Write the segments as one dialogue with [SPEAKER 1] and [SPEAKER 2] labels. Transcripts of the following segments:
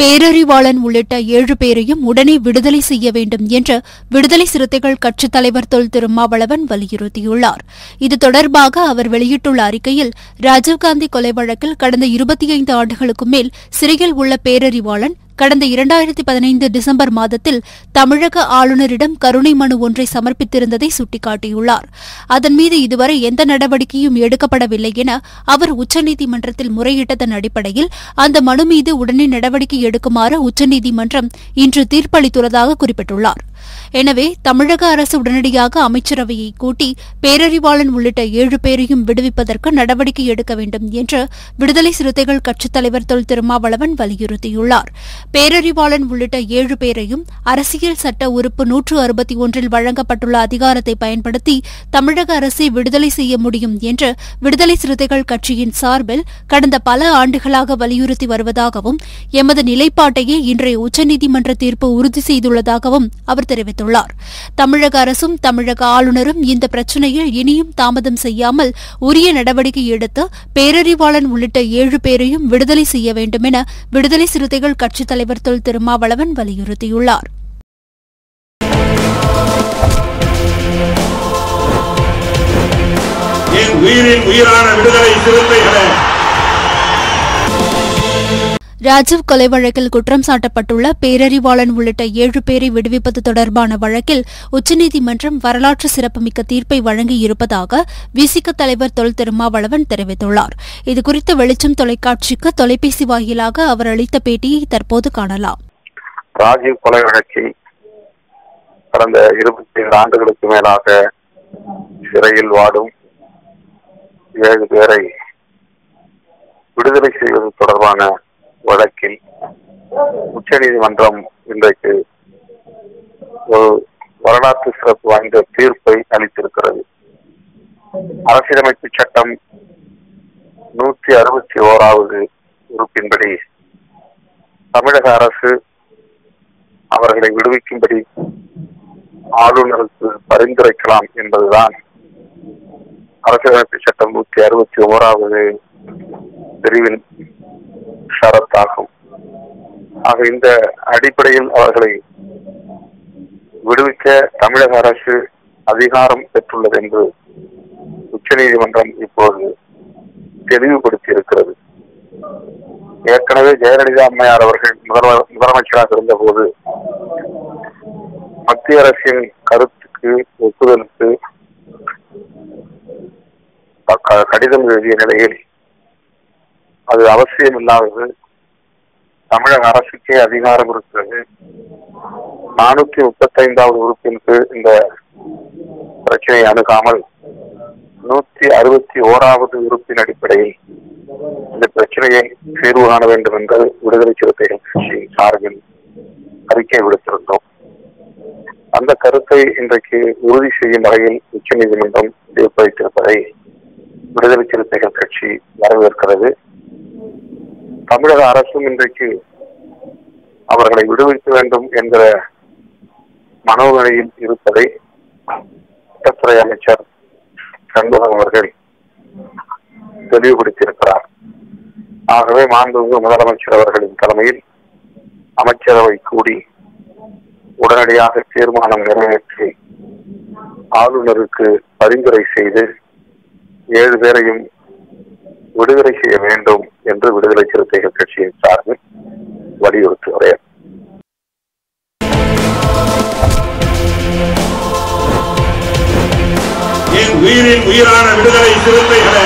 [SPEAKER 1] பேரறிவாளன் உள்ளிட்ட ஏழு பேரையும் உடனே விடுதலை செய்ய வேண்டும் என்று விடுதலை சிறுத்தைகள் கட்சித் தலைவர் தொல் திருமாவளவன் வலியுறுத்தியுள்ளார். இது தொடர்பாக அவர் வெளியிட்டுள்ள அறிக்கையில் ராஜீவ்காந்தி கொலை வழக்கில் கடந்த இருபத்தி ஐந்து ஆண்டுகளுக்கு மேல் சிறையில் உள்ள பேரறிவாளன் கடந்த இரண்டாயிரத்தி பதினைந்து டிசம்பர் மாதத்தில் தமிழக ஆளுநரிடம் கருணை மனு ஒன்றை சமர்ப்பித்திருந்ததை சுட்டிக்காட்டியுள்ளார். அதன் மீது இதுவரை எந்த நடவடிக்கையும் எடுக்கப்படவில்லை என அவர் உச்சநீதிமன்றத்தில் முறையிட்டதன் அடிப்படையில் அந்த மனு மீது உடனே நடவடிக்கை எடுக்குமாறு உச்சநீதிமன்றம் இன்று தீர்ப்பளித்துள்ளதாக குறிப்பிட்டுள்ளார். எனவே தமிழக அரசு உடனடியாக அமைச்சரவையை கூட்டி பேரறிவாளன் உள்ளிட்ட ஏழு பேரையும் விடுவிப்பதற்கு நடவடிக்கை எடுக்க வேண்டும் என்று விடுதலை சிறுத்தைகள் கட்சித் தலைவர் தொல் திருமாவளவன் வலியுறுத்தியுள்ளார். பேரறிவாளன் உள்ளிட்ட ஏழு பேரையும் அரசியல் சட்ட உறுப்பு நூற்று அறுபத்தி ஒன்றில் வழங்கப்பட்டுள்ள அதிகாரத்தை பயன்படுத்தி தமிழக அரசை விடுதலை செய்ய முடியும் என்று விடுதலை சிறுத்தைகள் கட்சியின் சார்பில் கடந்த பல ஆண்டுகளாக வலியுறுத்தி வருவதாகவும் எமது நிலைப்பாட்டையே இன்றைய உச்சநீதிமன்ற தீர்ப்பு உறுதி செய்துள்ளதாகவும் அவர் தெரிவித்தார். தெரிவித்துள்ளார். தமிழக அரசும் தமிழக ஆளுநரும் இந்த பிரச்சினையில் இனியும் தாமதம் செய்யாமல் உரிய நடவடிக்கை எடுத்து பேரறிவாளன் உள்ளிட்ட ஏழு பேரையும் விடுதலை செய்ய வேண்டும் என விடுதலை சிறுத்தைகள் கட்சித் தலைவர் தொல் திருமாவளவன் வலியுறுத்தியுள்ளார்.
[SPEAKER 2] உயிரின் உயிரான விடுதலை சிறுத்தைகளை
[SPEAKER 1] ராஜீவ் கொலை வழக்கில் குற்றம் சாட்டப்பட்டுள்ள பேரறிவாளன் உள்ளிட்ட ஏழு பேரை விடுவிப்பது தொடர்பான வழக்கில் உச்சநீதிமன்றம் வரலாற்று சிறப்புமிக்க தீர்ப்பை வழங்கியிருப்பதாக விசிக தலைவர் தொல் திருமாவளவன் தெரிவித்துள்ளார். இதுகுறித்து வெளிச்சம் தொலைக்காட்சிக்கு தொலைபேசி வாயிலாக அவர் அளித்த பேட்டியை தற்போது காணலாம்.
[SPEAKER 3] ராஜீவ் கொலை வழக்கில் கடந்த இருபத்தி ஏழு ஆண்டுகளுக்கு மேலாக சிறையில் வாடும் ஏழு பேரை விடுதலை செய்வது தொடர்பான வழக்கில் உச்சநீதிமன்றம் இன்றைக்கு ஒரு வரலாற்று சிறப்பு வாய்ந்த தீர்ப்பை அளித்திருக்கிறது. அரசியலமைப்பு சட்டம் நூற்றி அறுபத்தி ஓராவது உறுப்பின்படி தமிழக அரசு அவர்களை விடுவிக்கும்படி ஆளுநருக்கு பரிந்துரைக்கலாம் என்பதுதான் அரசியலமைப்பு சட்டம் நூற்றி அறுபத்தி ஓராவது பிரிவின் ஷரத்தாகும். ஆக இந்த அடிப்படையில் அவர்களை விடுவிக்க தமிழக அரசு அதிகாரம் பெற்றுள்ளது என்று உச்ச நீதிமன்றம் இப்போது தெளிவுபடுத்தி இருக்கிறது ஏற்கனவே ஜெயலலிதா அம்மையார் அவர்கள் முதல்வர் முதலமைச்சராக இருந்தபோது மத்திய அரசின் கருத்துக்கு ஒப்புதலுக்கு கடிதம் எழுதிய நிலையில் அது அவசியம் இல்லாதது. தமிழக அரசுக்கே அதிகாரம் இருக்கிறது. நானூத்தி முப்பத்தி ஐந்தாவது உறுப்பிற்கு இந்த பிரச்சனையை அணுகாமல் நூத்தி அறுபத்தி ஓராவது உறுப்பின் அடிப்படையில் இந்த பிரச்சனையை தீர்வு காண வேண்டும் என்று விடுதலை சிறுத்தைகள் கட்சியின் சார்பில் அறிக்கை விடுத்திருந்தோம். அந்த கருத்தை இன்றைக்கு உறுதி செய்யும் வகையில் உச்சநீதிமன்றம் தீர்ப்பளித்திருப்பதை விடுதலை சிறுத்தைகள் கட்சி வரவேற்கிறது. தமிழக அரசும் இன்றைக்கு அவர்களை விடுவிக்க வேண்டும் என்கிற மனோநிலையில் இருப்பதை சட்டத்துறை அமைச்சர் சண்முகம் அவர்கள் தெளிவுபடுத்தியிருக்கிறார். ஆகவே மாண்புமிகு முதலமைச்சர் அவர்களின் தலைமையில் அமைச்சரவை கூடி உடனடியாக தீர்மானம் நிறைவேற்றி ஆளுநருக்கு பரிந்துரை செய்து ஏழு பேரையும் விடுதலை செய்ய வேண்டும் என்று விடுதலை சிறுத்தைகள் கட்சியின் சார்பில் வலியுறுத்துகிறேன்
[SPEAKER 2] என் உயிரின் உயிரான விடுதலை சிறுத்தைகளே!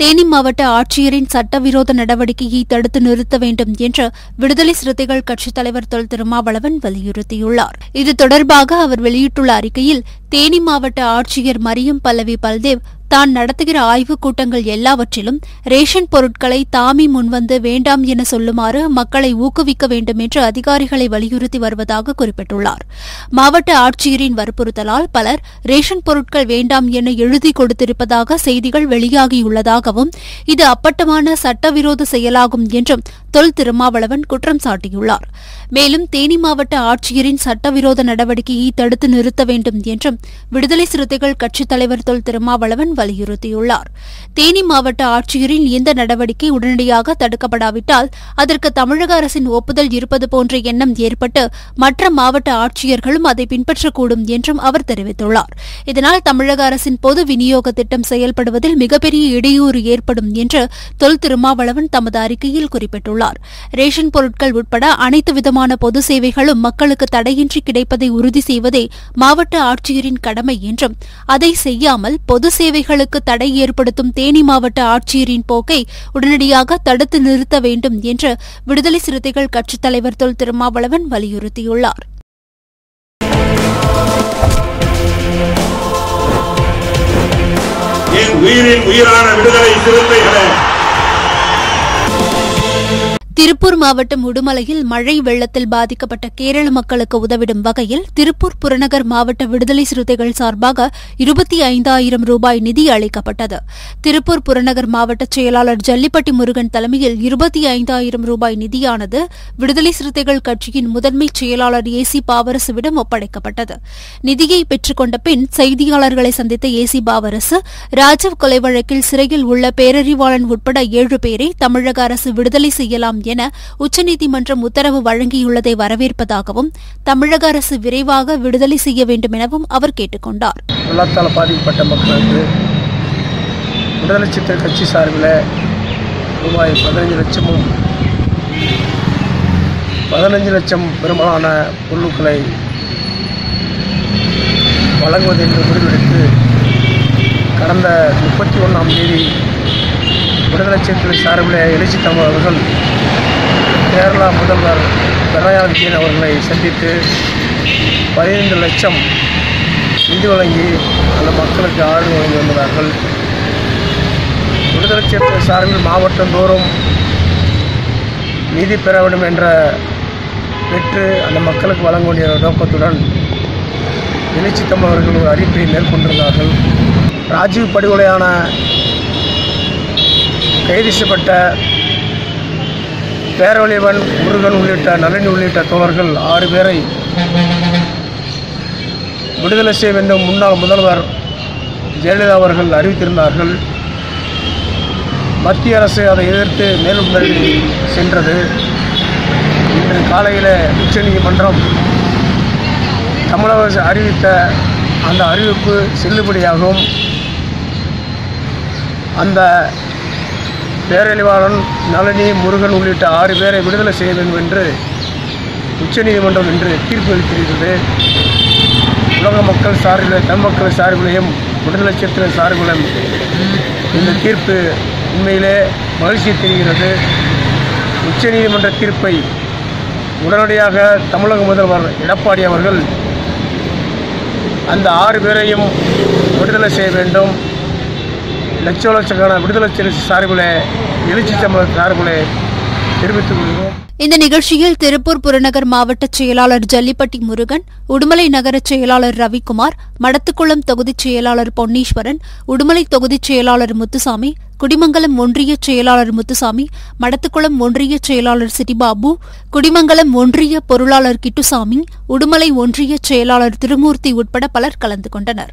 [SPEAKER 1] தேனி மாவட்ட ஆட்சியரின் சட்டவிரோத நடவடிக்கையை தடுத்து நிறுத்த வேண்டும் என்று விடுதலை சிறுத்தைகள் கட்சித் தலைவர் தொல் திருமாவளவன் வலியுறுத்தியுள்ளார். இது தொடர்பாக அவர் வெளியிட்டுள்ள அறிக்கையில் தேனி மாவட்ட ஆட்சியர் மரியம் பல்லவி பல்தேவ் தான் நடத்துகிற ஆய்வுக் கூட்டங்கள் எல்லாவற்றிலும் ரேஷன் பொருட்களை தாமி முன்வந்து வேண்டாம் என சொல்லுமாறு மக்களை ஊக்குவிக்க வேண்டும் என்று அதிகாரிகளை வலியுறுத்தி வருவதாக குறிப்பிட்டுள்ளார். மாவட்ட ஆட்சியரின் வற்புறுத்தலால் பலர் ரேஷன் பொருட்கள் வேண்டாம் என எழுதி கொடுத்திருப்பதாக செய்திகள் வெளியாகியுள்ளதாகவும் இது அப்பட்டமான சட்டவிரோத செயலாகும் என்றும் தொல் திருமாவளவன் குற்றம் சாட்டியுள்ளார். மேலும் தேனி மாவட்ட ஆட்சியரின் சட்டவிரோத நடவடிக்கையை தடுத்து நிறுத்த வேண்டும் என்றும் விடுதலை சிறுத்தைகள் கட்சித் தலைவர் தொல் திருமாவளவன் வலியுறுத்தியுள்ளார். தேனி மாவட்ட ஆட்சியரின் இந்த நடவடிக்கை உடனடியாக தடுக்கப்படாவிட்டால் அதற்கு தமிழக அரசின் ஒப்புதல் இருப்பது போன்ற எண்ணம் ஏற்பட்டு மற்ற மாவட்ட ஆட்சியர்களும் அதை பின்பற்றக்கூடும் என்றும் அவர் தெரிவித்துள்ளார். இதனால் தமிழக அரசின் பொது விநியோக திட்டம் செயல்படுவதில் மிகப்பெரிய இடையூறு ஏற்படும் என்று தொல் திருமாவளவன் தமது அறிக்கையில் குறிப்பிட்டுள்ளார். ரேஷன் பொருட்கள் உட்பட அனைத்து விதமான பொது சேவைகளும் மக்களுக்கு தடையின்றி கிடைப்பதை உறுதி செய்வதே மாவட்ட ஆட்சியரின் கடமை என்றும் அதை செய்யாமல் பொது சேவைகளுக்கு தடை ஏற்படுத்தும் தேனி மாவட்ட ஆட்சியரின் போக்கை உடனடியாக தடுத்து நிறுத்த வேண்டும் என்று விடுதலை சிறுத்தைகள் கட்சித் தலைவர் தொல் திருமாவளவன் வலியுறுத்தியுள்ளார்.
[SPEAKER 2] என் உயிரின் உயிரான விடுதலை சிறுத்தைகளை
[SPEAKER 1] திருப்பூர் மாவட்டம் உடுமலையில் மழை வெள்ளத்தில் பாதிக்கப்பட்ட கேரள மக்களுக்கு உதவிடும் வகையில் திருப்பூர் புறநகர் மாவட்ட விடுதலை சிறுத்தைகள் சார்பாக இருபத்தி ஐந்தாயிரம் ரூபாய் நிதி அளிக்கப்பட்டது. திருப்பூர் புறநகர் மாவட்ட செயலாளர் ஜல்லிப்பட்டி முருகன் தலைமையில் இருபத்தி ஐந்தாயிரம் ரூபாய் நிதியானது விடுதலை சிறுத்தைகள் கட்சியின் முதன்மை செயலாளர் ஏசி பாவரசுவிடம் ஒப்படைக்கப்பட்டது. நிதியை பெற்றுக்கொண்ட பின் செய்தியாளர்களை சந்தித்த ஏசி பாவரசு ராஜீவ் கொலை வழக்கில் சிறையில் உள்ள பேரறிவாளன் உட்பட ஏழு பேரை தமிழக அரசு விடுதலை செய்யலாம் என உச்சநீதிமன்றம் உத்தரவு வழங்கியுள்ளதை வரவேற்பதாகவும் தமிழக அரசு விரைவாக விடுதலை செய்ய வேண்டும் எனவும் அவர் கேட்டுக் கொண்டார்
[SPEAKER 4] வெள்ளத்தால் பாதிக்கப்பட்ட மக்களுக்கு விடுதலை கட்சி சார்பில் ரூபாய் பதினஞ்சு லட்சமும் பதினஞ்சு லட்சம் பெரும்பாலான பொருட்களை வழங்குவது என்று முடிவெடுத்து கடந்த முப்பத்தி ஒன்றாம் தேதி விடுதலை சிறுத்தை சார்பில் எழுச்சி தமிழ் அவர்கள் கேரளா முதல்வர் பினராயி விஜயன் அவர்களை சந்தித்து பதினைந்து லட்சம் நிதி வழங்கி அந்த மக்களுக்கு ஆழ்வு வழங்கி வந்தார்கள். விடுதலை சிறுத்தை சார்பில் மாவட்டந்தோறும் நிதி பெற வேண்டும் என்ற பெற்று அந்த மக்களுக்கு வழங்க வேண்டிய நோக்கத்துடன் எழுச்சி தமிழர்கள் ஒரு அறிவிப்பை மேற்கொண்டிருந்தார்கள். ராஜீவ் படுகொலையான கைது செய்யப்பட்ட பேரவழிவன் முருகன் உள்ளிட்ட நளினி உள்ளிட்ட தோழர்கள் ஆறு பேரை விடுதலை செய்ய வேண்டும். முன்னாள் முதல்வர் ஜெயலலிதா அவர்கள் அறிவித்திருந்தார்கள். மத்திய அரசு அதை எதிர்த்து மேலும் மேலும் சென்றது. இன்று காலையில் உச்சநீதிமன்றம் தமிழக அரசு அறிவித்த அந்த அறிவிப்பு செல்லுபடியாகும். அந்த பேரழிவாளன் நளினி முருகன் உள்ளிட்ட ஆறு பேரை விடுதலை செய்ய வேண்டும் என்று உச்சநீதிமன்றம் இன்று தீர்ப்பு அளித்திருக்கிறது உலக மக்கள் சார்பில் தமிழ் மக்கள் சார்பிலையும் விடுதலை சிறுத்தைகள் சார்பிலும் இந்த தீர்ப்பு உண்மையிலே மகிழ்ச்சி தெரிகிறது உச்சநீதிமன்ற தீர்ப்பை உடனடியாக தமிழக முதல்வர் எடப்பாடி அவர்கள் அந்த ஆறு பேரையும் விடுதலை செய்ய வேண்டும். லட்ச லட்சக்கான விடுதலை சிறுத்தை சார்பிலே எழுச்சி சம்பள சார்பிலே தெரிவித்துக் கொள்கிறோம்.
[SPEAKER 1] இந்த நிகழ்ச்சியில் திருப்பூர் புறநகர் மாவட்ட செயலாளர் ஜல்லிப்பட்டி முருகன் உடுமலை நகர செயலாளர் ரவிக்குமார் மடத்துக்குளம் தொகுதிச் செயலாளர் பொன்னீஸ்வரன் உடுமலை தொகுதிச் செயலாளர் முத்துசாமி குடிமங்கலம் ஒன்றிய செயலாளர் முத்துசாமி மடத்துக்குளம் ஒன்றிய செயலாளர் சிட்டிபாபு குடிமங்கலம் ஒன்றிய பொருளாளர் கிட்டுசாமி உடுமலை ஒன்றிய செயலாளர் திருமூர்த்தி உட்பட பலர் கலந்து கொண்டனர்.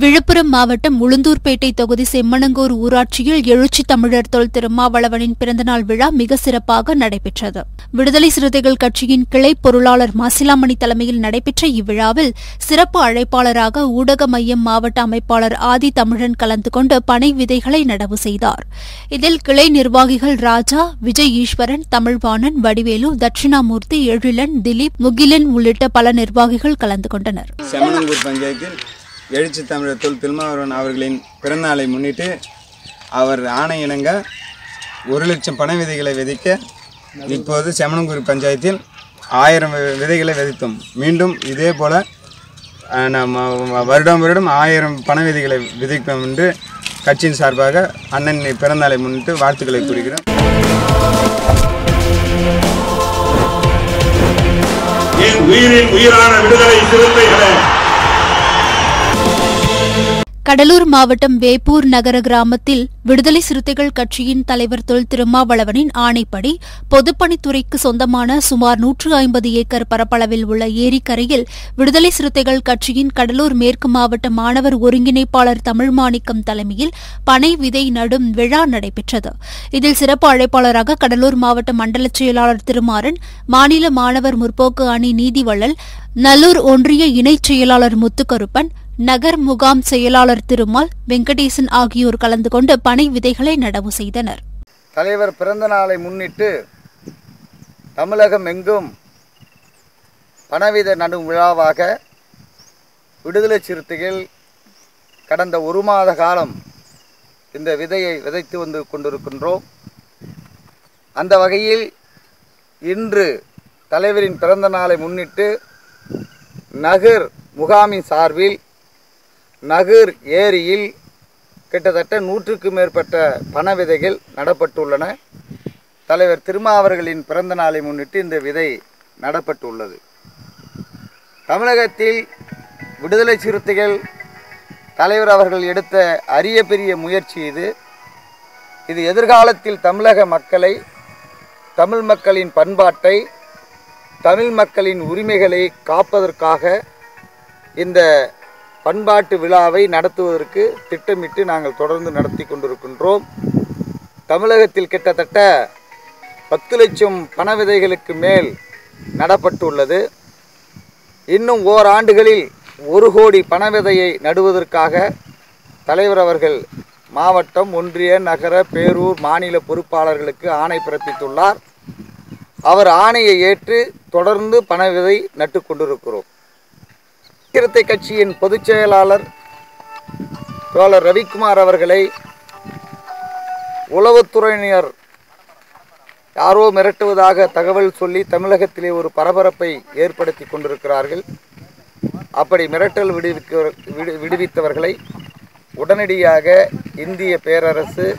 [SPEAKER 1] விழுப்புரம் மாவட்டம் உளுந்தூர்பேட்டை தொகுதி செம்மணங்கூர் ஊராட்சியில் எழுச்சி தமிழர் தொல் திருமாவளவனின் பிறந்தநாள் விழா மிக சிறப்பாக நடைபெற்றது. விடுதலை சிறுத்தைகள் கட்சியின் கிளை பொருளாளர் மாசிலாமணி தலைமையில் நடைபெற்ற இவ்விழாவில் சிறப்பு அழைப்பாளராக ஊடக மையம் மாவட்ட அமைப்பாளர் ஆதி தமிழன் கலந்து கொண்டு பனை விதைகளை நடவு செய்தார். இதில் கிளை நிர்வாகிகள் ராஜா விஜய் ஈஸ்வரன் தமிழ்வாணன் வடிவேலு தட்சிணாமூர்த்தி எழிலன் திலீப் முகிலன் உள்ளிட்ட பல நிர்வாகிகள் கலந்து கொண்டனர்.
[SPEAKER 5] எழுச்சி தமிழர் தொல் திருமாவளவன் அவர்களின் பிறந்தநாளை முன்னிட்டு அவர் ஆணையிணங்க ஒரு லட்சம் பண விதைகளை விதைக்க இப்போது செமனங்குடி பஞ்சாயத்தில் ஆயிரம் விதைகளை விதைத்தோம். மீண்டும் இதே போல் நம்ம வருடம் வருடம் ஆயிரம் பண விதைகளை விதைப்போம் என்று கட்சியின் சார்பாக அண்ணன் பிறந்தநாளை முன்னிட்டு வாழ்த்துக்களை கூறுகிறோம்.
[SPEAKER 2] என் உயிரின் உயிரான விடுதலை சிறுத்தைகளை
[SPEAKER 1] கடலூர் மாவட்டம் வேப்பூர் நகர கிராமத்தில் விடுதலை சிறுத்தைகள் கட்சியின் தலைவர் தொல் திருமாவளவனின் ஆணைப்படி பொதுப்பணித்துறைக்கு சொந்தமான சுமார் நூற்று ஐம்பது ஏக்கர் பரப்பளவில் உள்ள ஏரிக்கரையில் விடுதலை சிறுத்தைகள் கட்சியின் கடலூர் மேற்கு மாவட்ட மாணவர் ஒருங்கிணைப்பாளர் தமிழ் மாணிக்கம் தலைமையில் பனை விதை நடும் விழா நடைபெற்றது. இதில் சிறப்பு அழைப்பாளராக கடலூர் மாவட்ட மண்டல செயலாளர் திருமாறன் மாநில மாணவர் முற்போக்கு அணி நீதிவள்ளல் நல்லூர் ஒன்றிய இணைச் செயலாளர் முத்துக்கருப்பன் நகர் முகாம் செயலாளர் திருமால் வெங்கடேசன் ஆகியோர் கலந்து கொண்டு பனை விதைகளை நடவு செய்தனர்.
[SPEAKER 6] தலைவர் பிறந்த நாளை முன்னிட்டு தமிழகம் எங்கும் பணவித நடும் விழாவாக விடுதலை சிறுத்தைகள் கடந்த ஒரு மாத காலம் இந்த விதையை விதைத்து வந்து கொண்டிருக்கின்றோம். அந்த வகையில் இன்று தலைவரின் பிறந்த நாளை முன்னிட்டு நகர் முகாமின் சார்பில் நகர் ஏரியில் கிட்டத்தட்ட நூற்றுக்கு மேற்பட்ட பண விதைகள் நடப்பட்டுள்ளன. தலைவர் திருமா அவர்களின் பிறந்த நாளை முன்னிட்டு இந்த விதை நடப்பட்டுள்ளது. தமிழகத்தில் விடுதலை சிறுத்தைகள் தலைவர் அவர்கள் எடுத்த அரிய பெரிய முயற்சி இது. இது எதிர்காலத்தில் தமிழக மக்களை தமிழ் மக்களின் பண்பாட்டை தமிழ் மக்களின் உரிமைகளை காப்பதற்காக இந்த பண்பாட்டு விழாவை நடத்துவதற்கு திட்டமிட்டு நாங்கள் தொடர்ந்து நடத்தி கொண்டிருக்கின்றோம். தமிழகத்தில் கிட்டத்தட்ட பத்து லட்சம் பண விதைகளுக்கு மேல் நடப்பட்டுள்ளது. இன்னும் ஓராண்டுகளில் ஒரு கோடி பண விதையை நடுவதற்காக தலைவர் அவர்கள் மாவட்டம் ஒன்றிய நகர பேரூர் மாநில பொறுப்பாளர்களுக்கு ஆணை பிறப்பித்துள்ளார். அவர் ஆணையை ஏற்று தொடர்ந்து பண விதை நட்டு கொண்டிருக்கிறோம். சிறுத்தை கட்சியின் பொதுச் செயலாளர் தோழர் ரவிக்குமார் அவர்களை உளவுத்துறையினர் யாரோ மிரட்டுவதாக தகவல் சொல்லி தமிழகத்திலே ஒரு பரபரப்பை ஏற்படுத்தி கொண்டிருக்கிறார்கள். அப்படி மிரட்டல் விடுவிக்க விடு- விடுவித்தவர்களை உடனடியாக இந்திய பேரரசு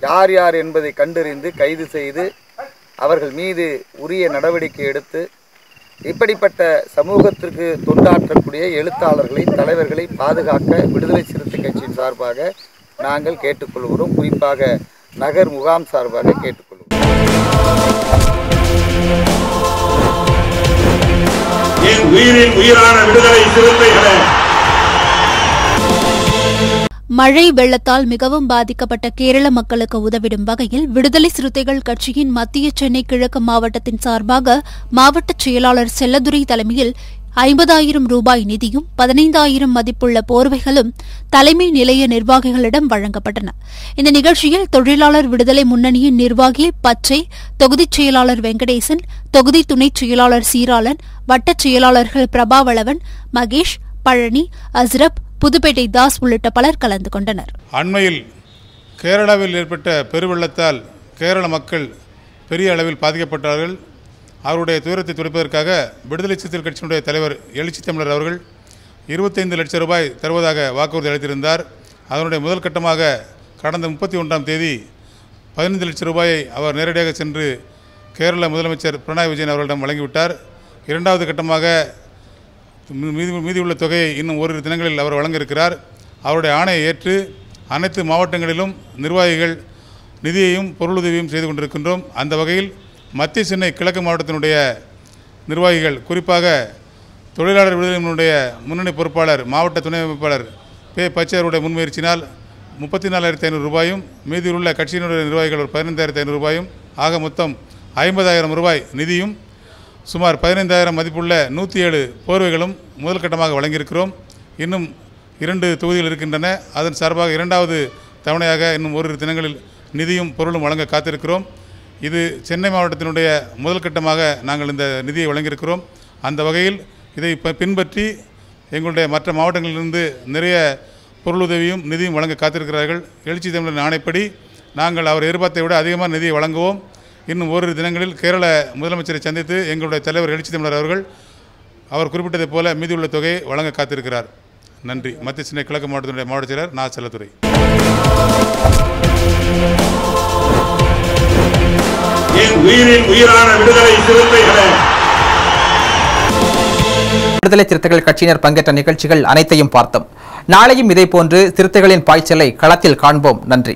[SPEAKER 6] யார் யார் என்பதை கண்டறிந்து கைது செய்து அவர்கள் மீது உரிய நடவடிக்கை எடுத்து இப்படிப்பட்ட சமூகத்திற்கு தொண்டாற்றக்கூடிய எழுத்தாளர்களை தலைவர்களை பாதுகாக்க விடுதலை சிறுத்தை கட்சியின் சார்பாக நாங்கள் கேட்டுக்கொள்கிறோம். குறிப்பாக நகர் முகாம் சார்பாக கேட்டுக்கொள்கிறோம்.
[SPEAKER 2] என் உயிரின் உயிரான விடுதலை சிறுத்தைகளை
[SPEAKER 1] மழை வெள்ளத்தால் மிகவும் பாதிக்கப்பட்ட கேரள மக்களுக்கு உதவிடும் வகையில் விடுதலை சிறுத்தைகள் கட்சியின் மத்திய சென்னை கிழக்கு மாவட்டத்தின் சார்பாக மாவட்ட செயலாளர் செல்லதுரை தலைமையில் ஐம்பதாயிரம் ரூபாய் நிதியும் பதினைந்தாயிரம் மதிப்புள்ள போர்வைகளும் தலைமை நிலைய நிர்வாகிகளிடம் வழங்கப்பட்டன. இந்த நிகழ்ச்சியில் தொழிலாளர் விடுதலை முன்னணியின் நிர்வாகி பச்சை தொகுதிச் செயலாளர் வெங்கடேசன் தொகுதி துணைச் செயலாளர் சீராளன் வட்டச் செயலாளர்கள் பிரபாவளவன் மகேஷ் பழனி அஸ்ரப் புதுப்பேட்டை தாஸ் உள்ளிட்ட பலர் கலந்து கொண்டனர்.
[SPEAKER 7] அண்மையில் கேரளாவில் ஏற்பட்ட பெருவெள்ளத்தால் கேரள மக்கள் பெரிய அளவில் பாதிக்கப்பட்டார்கள். அவருடைய துயரத்தை துடைப்பதற்காக விடுதலை சிறுத்தைகள் கட்சியினுடைய தலைவர் எழுச்சி தமிழர் அவர்கள் இருபத்தைந்து லட்சம் ரூபாய் தருவதாக வாக்குறுதி அளித்திருந்தார். அதனுடைய முதல் கட்டமாக கடந்த முப்பத்தி ஒன்றாம் தேதி பதினைந்து லட்சம் ரூபாயை அவர் நேரடியாக சென்று கேரள முதலமைச்சர் பினராயி விஜயன் அவர்களிடம் வழங்கிவிட்டார். இரண்டாவது கட்டமாக மீதி மீதியுள்ள தொகையை இன்னும் ஓரிரு தினங்களில் அவர் வழங்க இருக்கிறார் அவருடைய ஆணையை ஏற்று அனைத்து மாவட்டங்களிலும் நிர்வாகிகள் நிதியையும் பொருளுதவியும் செய்து கொண்டிருக்கின்றோம். அந்த வகையில் மத்திய சென்னை கிழக்கு மாவட்டத்தினுடைய நிர்வாகிகள் குறிப்பாக தொழிலாளர் விடுதலையினுடைய முன்னணி பொறுப்பாளர் மாவட்ட துணை அமைப்பாளர் பே பச்சையருடைய முன்முயற்சியினால் முப்பத்தி நாலாயிரத்தி ஐநூறு ரூபாயும் மீதியுள்ள கட்சியினுடைய நிர்வாகிகள் ஒரு பதினைந்தாயிரத்தி ஐநூறு ரூபாயும் ஆக மொத்தம் ஐம்பதாயிரம் ரூபாய் நிதியும் சுமார் பதினைந்தாயிரம் மதிப்புள்ள நூற்றி ஏழு போர்வைகளும் முதல் கட்டமாக வழங்கியிருக்கிறோம். இன்னும் இரண்டு தொகுதிகள் இருக்கின்றன. அதன் சார்பாக இரண்டாவது தவணையாக இன்னும் ஓரிரு தினங்களில் நிதியும் பொருளும் வழங்க காத்திருக்கிறோம். இது சென்னை மாவட்டத்தினுடைய முதல் கட்டமாக நாங்கள் இந்த நிதியை வழங்கியிருக்கிறோம். அந்த வகையில் இதை ப- பின்பற்றி எங்களுடைய மற்ற மாவட்டங்களிலிருந்து நிறைய பொருளுதவியும் நிதியும் வழங்க காத்திருக்கிறார்கள். எழுச்சி தமிழர் ஆணைப்படி நாங்கள் அவர் எதிர்பார்த்தை விட அதிகமாக நிதியை வழங்குவோம். இன்னும் ஓரிரு தினங்களில் கேரள முதலமைச்சரை சந்தித்து எங்களுடைய தலைவர் எழுச்சி தமிழர் அவர்கள் அவர் குறிப்பிட்டதைப் போல மீதியுள்ள தொகையை வழங்க காத்திருக்கிறார். நன்றி. மத்திய சென்னை கிழக்கு மாவட்டத்தினுடைய மாவட்ட செயலர் நா. செல்லத்துறை
[SPEAKER 2] விடுதலை சிறுத்தைகள்
[SPEAKER 8] கட்சியினர் பங்கேற்ற நிகழ்ச்சிகள் அனைத்தையும் பார்த்தோம். நாளையும் இதேபோன்று சிறுத்தைகளின் பாய்ச்சலை களத்தில் காண்போம். நன்றி.